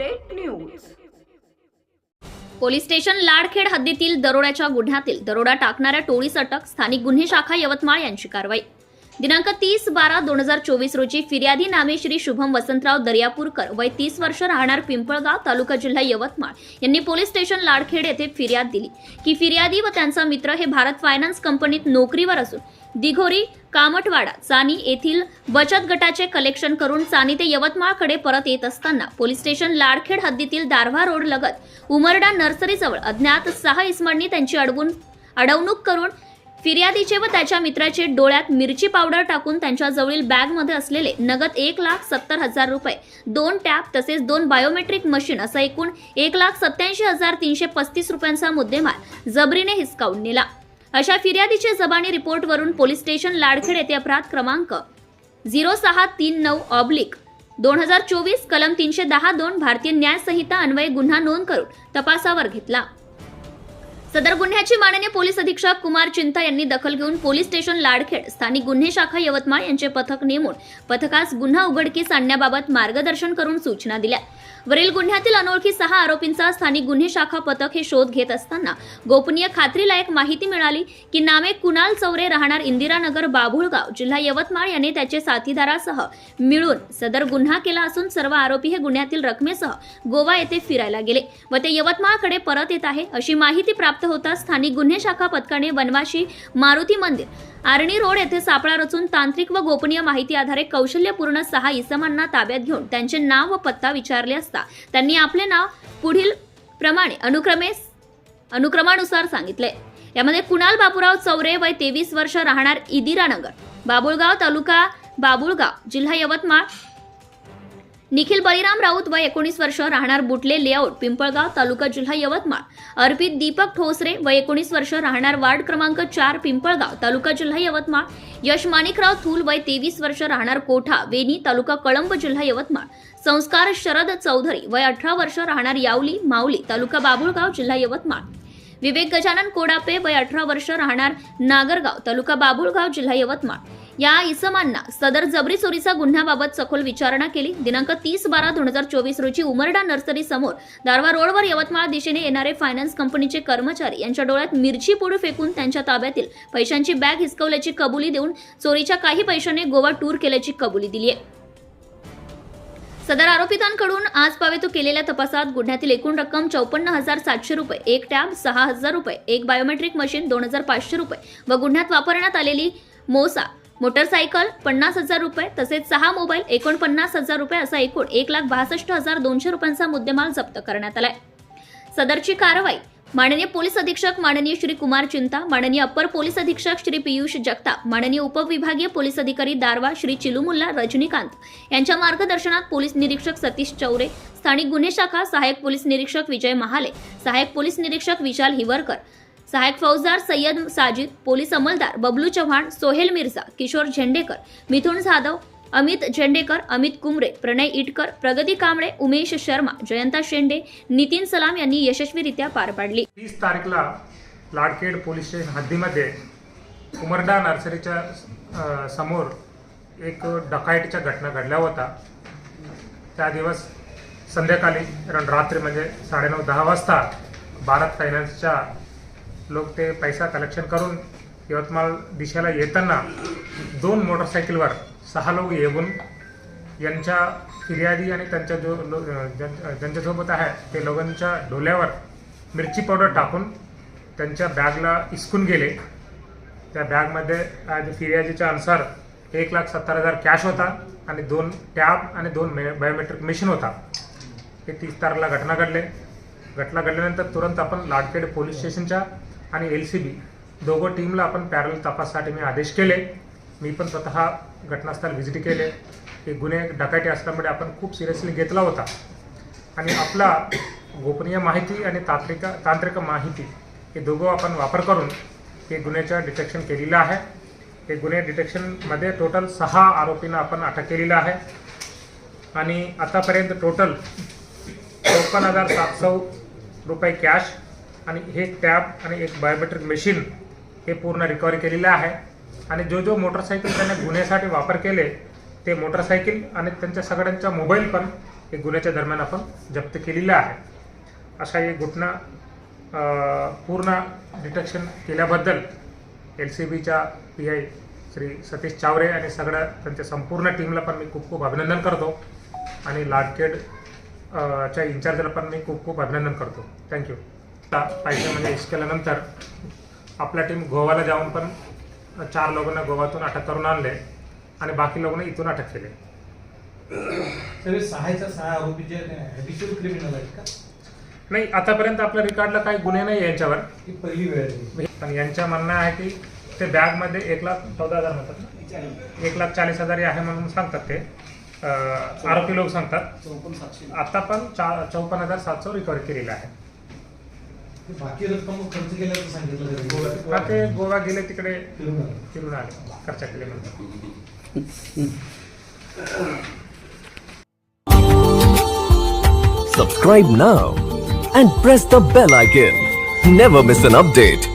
Update news. Police station Ladkhed हद्दीतील दरोड्याच्या गुन्ह्यातील दरोडा टाकणाऱ्या टोळीस अटक स्थानिक गुन्हे शाखा यवतमाळ यांची कारवाई. दिनांक तीस बारा दोन हजार चोवीस रोजी फिर्यादी नामे श्री शुभम वसंतराव दर्यापूरकर वय तीस वर्ष राहणार पिंपळगाव तालुका जिल्हा यवतमाळ यांनी पोलीस स्टेशन लाडखेड येथे फिर्याद दिली. की फिर्यादी व त्यांचा मित्र हे भारत फायनान्स कंपनीत नोकरीवर असून दिघोरी कामटवाडा चानी येथील बचत गटाचे कलेक्शन करून चानी ते यवतमाळकडे परत येत असताना पोलीस स्टेशन लाडखेड हद्दीतील दारव्हा रोड लगत उमरडा नर्सरीजवळ अज्ञात सहा इस्मांनी त्यांची अडवून अडवणूक करून फिर्यादीचे व त्याच्या मित्राचे डोळ्यात मिरची पावडर टाकून त्यांच्याजवळील बॅगमध्ये असलेले नगद एक लाख सत्तर हजार रुपये दोन टॅप तसेच दोन बायोमेट्रिक मशीन असा एकूण एक लाख सत्याऐंशी हजार तीनशे पस्तीस रुपयांचा मुद्देमाल जबरीने हिसकावून नेला. अशा फिर्यादीचे जबानी रिपोर्टवरून पोलीस स्टेशन लाडखेड येथे अपराध क्रमांक झिरो सहा तीन नऊ ऑब्लिक दोन हजार चोवीस कलम तीनशे दहा दोन भारतीय न्याय संहिता अन्वये गुन्हा नोंद करून तपासावर घेतला. सदर गुन्ह्याची माननीय पोलीस अधीक्षक कुमार चिंता यांनी दखल घेऊन पोलीस स्टेशन लाडखेड स्थानिक गुन्हे शाखा यवतमाळ यांचे पथक नेमून पथकास गुन्हा उघडकीस आणण्याबाबत मार्गदर्शन करून सूचना दिल्या. वरील गुन्ह्यातील अनोळखी सहा आरोपींचा स्थानिक गुन्हे शाखा पथक हे शोध घेत असताना गोपनीय खात्रीलायक माहिती मिळाली की नामे कुणाल चौरे राहणार इंदिरानगर बाभुळगाव जिल्हा यवतमाळ याने त्याचे साथीदारासह मिळून सदर गुन्हा केला असून सर्व आरोपी हे गुन्ह्यातील रकमेसह गोवा येथे फिरायला गेले व ते यवतमाळकडे परत येत आहे अशी माहिती प्राप्त होताच स्थानिक गुन्हे शाखा पथकाने वनवाशी मारुती मंदिर आर्णी रोड येथे सापळा रचून तांत्रिक व गोपनीय माहिती आधारे कौशल्यपूर्ण सहा इसमांना ताब्यात घेऊन त्यांचे नाव व पत्ता विचारले असता त्यांनी आपले नाव पुढील प्रमाणे अनुक्रमे अनुक्रमानुसार सांगितले. यामध्ये कुणाल बापूराव चौरे वय तेवीस वर्ष राहणार इदिरानगर बाबुळगाव तालुका बाबुळगाव जिल्हा यवतमाळ निखिल बळीराम राऊत वय एकोणीस वर्ष राहणार बुटले लेआउट पिंपळगाव तालुका जिल्हा यवतमाळ. अर्पित दीपक ठोसरे वय एकोणीस वर्ष राहणार वार्ड क्रमांक चार पिंपळगाव तालुका जिल्हा यवतमाळ. यश माणिकराव थूल वय तेवीस वर्ष राहणार कोठा वेणी तालुका कळंब जिल्हा यवतमाळ. संस्कार शरद चौधरी वय अठरा वर्ष राहणार यावली माऊली तालुका बाबुळगाव जिल्हा यवतमाळ. विवेक गजानन कोडापे वय अठरा वर्ष राहणार नागरगाव तालुका बाबुळगाव जिल्हा यवतमाळ. या इसमांना सदर जबरी चोरीचा गुन्ह्याबाबत सखोल विचारणा केली. दिनांक तीस बारा दोन हजार चोवीस रोजी उमरडा नर्सरी समोर दारवा रोडवर यवतमाळ दिशेने येणारे फायनान्स कंपनीचे कर्मचारी यांच्या डोळ्यात मिरची पुढे फेकून त्यांच्या ताब्यातील पैशांची बॅग हिसकवल्याची कबुली देऊन चोरीच्या काही पैशाने गोवा टूर केल्याची कबुली दिली आहे सदर आरोपितांकडून आज पावेतो केलेल्या तपासात गुन्ह्यातील एकूण रक्कम चौपन्न हजार सातशे रुपये एक टॅब सहा हजार रुपये एक बायोमेट्रिक मशीन दोन हजार पाचशे रुपये व गुन्ह्यात वापरण्यात आलेली मोसा मोटरसायकल पन्नास हजार रुपये तसेच सहा मोबाईल एकोणपन्नास हजार रुपये असा एकूण एक लाख बासष्ट हजार दोनशे रुपयांचा मुद्देमाल जप्त करण्यात आलाय. सदरची कारवाई माननीय पोलीस अधीक्षक माननीय श्री कुमार चिंता माननीय अप्पर पोलीस अधीक्षक श्री पियुष जगताप माननीय उपविभागीय पोलीस अधिकारी दारवा श्री चिलुमुल्ला रजनीकांत यांच्या मार्गदर्शनात पोलीस निरीक्षक सतीश चौरे स्थानिक गुन्हे शाखा सहाय्यक पोलीस निरीक्षक विजय महाले सहाय्यक पोलीस निरीक्षक विशाल हिवरकर सहाय्यक फौजदार सय्यद साजिद पोलीस अंमलदार बबलू चव्हाण सोहेल मिर्झा किशोर झेंडेकर मिथुन जाधव अमित झेंडेकर अमित कुमरे प्रणय इटकर प्रगती कांबळे उमेश शर्मा जयंता शेंडे नितीन सलाम यांनी यशस्वीरित्या पार पाडली. तीस तारखेला लाडखेड पोलीस स्टेशन हद्दीमध्ये उमरडा नर्सरीच्या समोर एक डकायतीच्या घटना घडल्या होता त्या दिवस संध्याकाळी रण रात्री म्हणजे साडेनऊ दहा वाजता भारत फायनान्सच्या लोक ते पैसा कलेक्शन करून यवतमाळ दिशेला येताना दोन मोटरसायकलवर सहा लोक येऊन यांच्या फिर्यादी आणि त्यांच्या जो लो ज्यां- ज्यांच्यासोबत आहे ते लोकांच्या डोल्यावर मिरची पावडर टाकून त्यांच्या बॅगला इसकून गेले. त्या बॅगमध्ये आज फिर्यादीच्या अनुसार एक लाख सत्तर हजार कॅश होता आणि दोन टॅब आणि दोन मे बायोमेट्रिक मशीन होता. हे तीस तारखेला घटना घडले. घटना घडल्यानंतर तुरंत आपण लाडखेड पोलीस स्टेशनच्या आणि एल सी बी दोघं टीमला आपण पॅरल तपासासाठी मी आदेश केले. मी पण स्वतः घटनास्थळ व्हिजिट केले. हे गुन्हे डकायती असल्यामुळे आपण खूप सिरियसली घेतला होता. आणि आपला गोपनीय माहिती आणि तांत्रिक तांत्रिक माहिती हे दोघं आपण वापर करून हे गुन्ह्याचं डिटेक्शन केलेलं आहे. हे गुन्हे डिटेक्शनमध्ये टोटल सहा आरोपींना आपण अटक केलेलं आहे. आणि आतापर्यंत टोटल चौपन्न हजार सातशे रुपये कॅश आणि हे टॅब आणि एक बायोमेट्रिक मशीन हे पूर्ण रिकव्हरी केलेलं आहे. आणि जो जो मोटरसायकल त्याने गुन्ह्यासाठी वापर केले ते मोटरसायकल आणि त्यांच्या सगळ्यांचा मोबाईल पण एक गुन्ह्याच्या दरम्यान आपण जप्त केलेला आहे. अशा एक घटना पूर्ण डिटेक्शन केल्याबद्दल एल सी बीच्या पी आय श्री सतीश चावरे आणि सगळ्या त्यांच्या संपूर्ण टीमला पण मी खूप खूप अभिनंदन करतो. आणि लाडकेड च्या इन्चार्जला पण मी खूप खूप अभिनंदन करतो. थँक्यू पैसे म्हणजे इश केल्यानंतर आपला टीम गोवाला जाऊन पण चार लोकांना गोवातून अटक करून आणले आणि बाकी लोकांना इथून अटक केले. सगळे सहायचा सहा आरोपी जे हॅबिच्युअल क्रिमिनल आहेत का? नाही आतापर्यंत आपल्या रेकॉर्डला काही गुन्हे नाही यांच्यावर. ही पहिली वेळ आहे. पण यांचं म्हणणं आहे की ते बॅगमध्ये एक लाख चौदा हजार म्हणतात ना? एक लाख चाळीस हजार आहे म्हणून सांगतात ते. अं, आरोपी लोक सांगतात. आता पण चा चौपन्न हजार सातशे रिकव्हरी केलेला आहे. बाकी रक्कम खर्च केल्याचं सांगितलं हा गोव्यात. ते गोवा गेले तिकडे फिरून आले. फिरून आले खर्च केले म्हणतात Subscribe now and press the bell icon. Never miss an update.